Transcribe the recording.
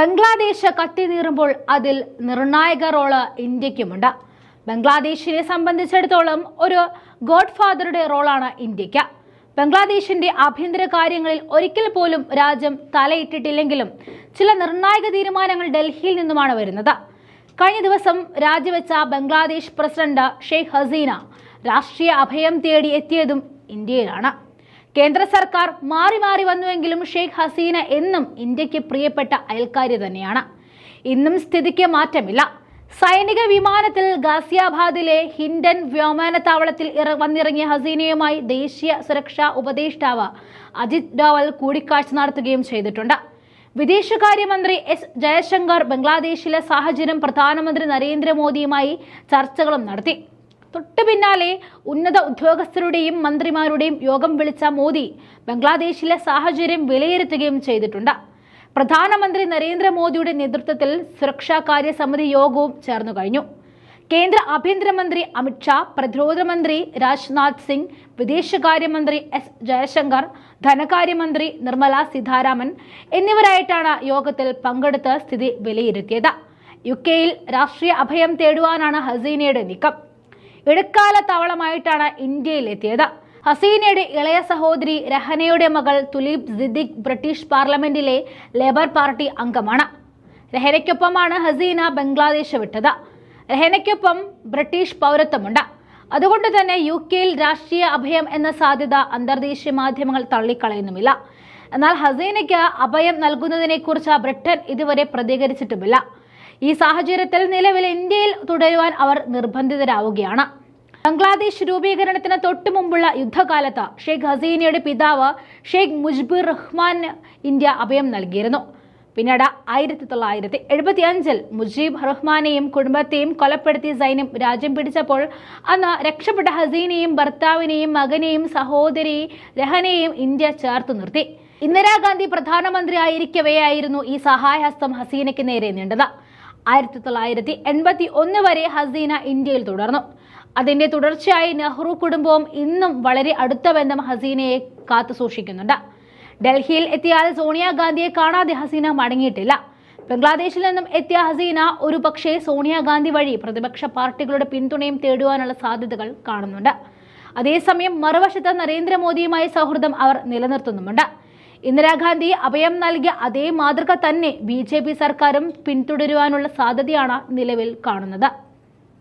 ബംഗ്ലാദേശ് കത്തിനീറുമ്പോൾ അതിൽ നിർണായക റോൾ ഇന്ത്യക്കുമുണ്ട്. ബംഗ്ലാദേശിനെ സംബന്ധിച്ചിടത്തോളം ഒരു ഗോഡ് ഫാദറുടെ റോളാണ് ഇന്ത്യയ്ക്ക്. ബംഗ്ലാദേശിന്റെ ആഭ്യന്തര കാര്യങ്ങളിൽ ഒരിക്കൽ പോലും രാജ്യം തലയിട്ടിട്ടില്ലെങ്കിലും ചില നിർണായക തീരുമാനങ്ങൾ ഡൽഹിയിൽ നിന്നുമാണ് വരുന്നത്. കഴിഞ്ഞ ദിവസം രാജിവെച്ച ബംഗ്ലാദേശ് പ്രസിഡന്റ് ഷെയ്ഖ് ഹസീന രാഷ്ട്രീയ അഭയം തേടി എത്തിയതും ഇന്ത്യയിലാണ്. കേന്ദ്ര സർക്കാർ മാറി മാറി വന്നുവെങ്കിലും ഷെയ്ഖ് ഹസീന എന്നും ഇന്ത്യയ്ക്ക് പ്രിയപ്പെട്ട അയൽക്കാരി തന്നെയാണ്. ഇന്നും സ്ഥിതിക്ക് മാറ്റമില്ല. സൈനിക വിമാനത്തിൽ ഗാസിയാബാദിലെ ഹിൻഡൻ വ്യോമനത്താവളത്തിൽ വന്നിറങ്ങിയ ഹസീനയുമായി ദേശീയ സുരക്ഷാ ഉപദേഷ്ടാവ് അജിത് ഡോവൽ കൂടിക്കാഴ്ച നടത്തുകയും ചെയ്തിട്ടുണ്ട്. വിദേശകാര്യമന്ത്രി എസ് ജയശങ്കർ ബംഗ്ലാദേശിലെ സാഹചര്യം പ്രധാനമന്ത്രി നരേന്ദ്രമോദിയുമായി ചർച്ചകളും നടത്തി. തൊട്ടു പിന്നാലെ ഉന്നത ഉദ്യോഗസ്ഥരുടെയും മന്ത്രിമാരുടെയും യോഗം വിളിച്ച മോദി ബംഗ്ലാദേശിലെ സാഹചര്യം വിലയിരുത്തുകയും ചെയ്തിട്ടുണ്ട്. പ്രധാനമന്ത്രി നരേന്ദ്രമോദിയുടെ നേതൃത്വത്തിൽ സുരക്ഷാ കാര്യ സമിതി യോഗവും ചേർന്നു കഴിഞ്ഞു. കേന്ദ്ര ആഭ്യന്തരമന്ത്രി അമിത്ഷാ പ്രതിരോധ മന്ത്രി രാജ്നാഥ് സിംഗ് വിദേശകാര്യമന്ത്രി എസ് ജയശങ്കർ ധനകാര്യമന്ത്രി നിർമ്മല സീതാരാമൻ എന്നിവരായിട്ടാണ് യോഗത്തിൽ പങ്കെടുത്ത് സ്ഥിതി വിലയിരുത്തിയത്. യു കെയിൽ രാഷ്ട്രീയ അഭയം തേടുവാനാണ് ഹസീനയുടെ നീക്കം. ഇടക്കാല താവളമായിട്ടാണ് ഇന്ത്യയിൽ എത്തിയത് ഹസീനയുടെ ഇളയ സഹോദരി രഹനയുടെ മകൾ തുലീപ് സിദ്ദിഖ് ബ്രിട്ടീഷ് പാർലമെന്റിലെ ലേബർ പാർട്ടി അംഗമാണ്. രഹനയ്ക്കൊപ്പമാണ് ഹസീന ബംഗ്ലാദേശ് വിട്ടത്. രഹനയ്ക്കൊപ്പം ബ്രിട്ടീഷ് പൗരത്വമുണ്ട്. അതുകൊണ്ട് തന്നെ യു കെയിൽ രാഷ്ട്രീയ അഭയം എന്ന സാധ്യത അന്തർദേശീയ മാധ്യമങ്ങൾ തള്ളിക്കളയുന്നുമില്ല. എന്നാൽ ഹസീനയ്ക്ക് അഭയം നൽകുന്നതിനെക്കുറിച്ച് ബ്രിട്ടൻ ഇതുവരെ പ്രതികരിച്ചിട്ടുമില്ല. ഈ സാഹചര്യത്തിൽ നിലവിൽ ഇന്ത്യയിൽ തുടരുവാൻ അവർ നിർബന്ധിതരാവുകയാണ്. ബംഗ്ലാദേശ് രൂപീകരണത്തിന് തൊട്ടു മുമ്പുള്ള യുദ്ധകാലത്ത് ഷെയ്ഖ് ഹസീനയുടെ പിതാവ് ഷെയ്ഖ് മുജ്ബിർ റഹ്മാൻ ഇന്ത്യ അഭയം നൽകിയിരുന്നു. പിന്നീട് ആയിരത്തി തൊള്ളായിരത്തി എഴുപത്തി അഞ്ചിൽ മുജീബ് റഹ്മാനെയും കുടുംബത്തെയും കൊലപ്പെടുത്തി സൈന്യം രാജ്യം പിടിച്ചപ്പോൾ അന്ന് രക്ഷപ്പെട്ട ഹസീനെയും ഭർത്താവിനെയും മകനെയും സഹോദരി രഹനെയും ഇന്ത്യ ചേർത്ത് നിർത്തി. ഇന്ദിരാഗാന്ധി പ്രധാനമന്ത്രി ആയിരിക്കവെയായിരുന്നു ഈ സഹായഹസ്തം ഹസീനയ്ക്ക് നേരെ നീണ്ടത്. ആയിരത്തി തൊള്ളായിരത്തി എൺപത്തി ഒന്ന് വരെ ഹസീന ഇന്ത്യയിൽ തുടർന്നു. അതിന്റെ തുടർച്ചയായി നെഹ്റു കുടുംബവും ഇന്നും വളരെ അടുത്ത ബന്ധം ഹസീനയെ കാത്തു സൂക്ഷിക്കുന്നുണ്ട്. ഡൽഹിയിൽ എത്തിയാൽ സോണിയാഗാന്ധിയെ കാണാതെ ഹസീന മടങ്ങിയിട്ടില്ല. ബംഗ്ലാദേശിൽ നിന്നും എത്തിയ ഹസീന ഒരു പക്ഷേ സോണിയാഗാന്ധി വഴി പ്രതിപക്ഷ പാർട്ടികളുടെ പിന്തുണയും തേടുവാനുള്ള സാധ്യതകൾ കാണുന്നുണ്ട്. അതേസമയം മറുവശത്ത് നരേന്ദ്രമോദിയുമായി സൗഹൃദം അവർ നിലനിർത്തുന്നുമുണ്ട്. ഇന്ദിരാഗാന്ധി അഭയം നൽകിയ അതേ മാതൃക തന്നെ ബി സർക്കാരും പിന്തുടരുവാനുള്ള സാധ്യതയാണ് നിലവിൽ കാണുന്നത്.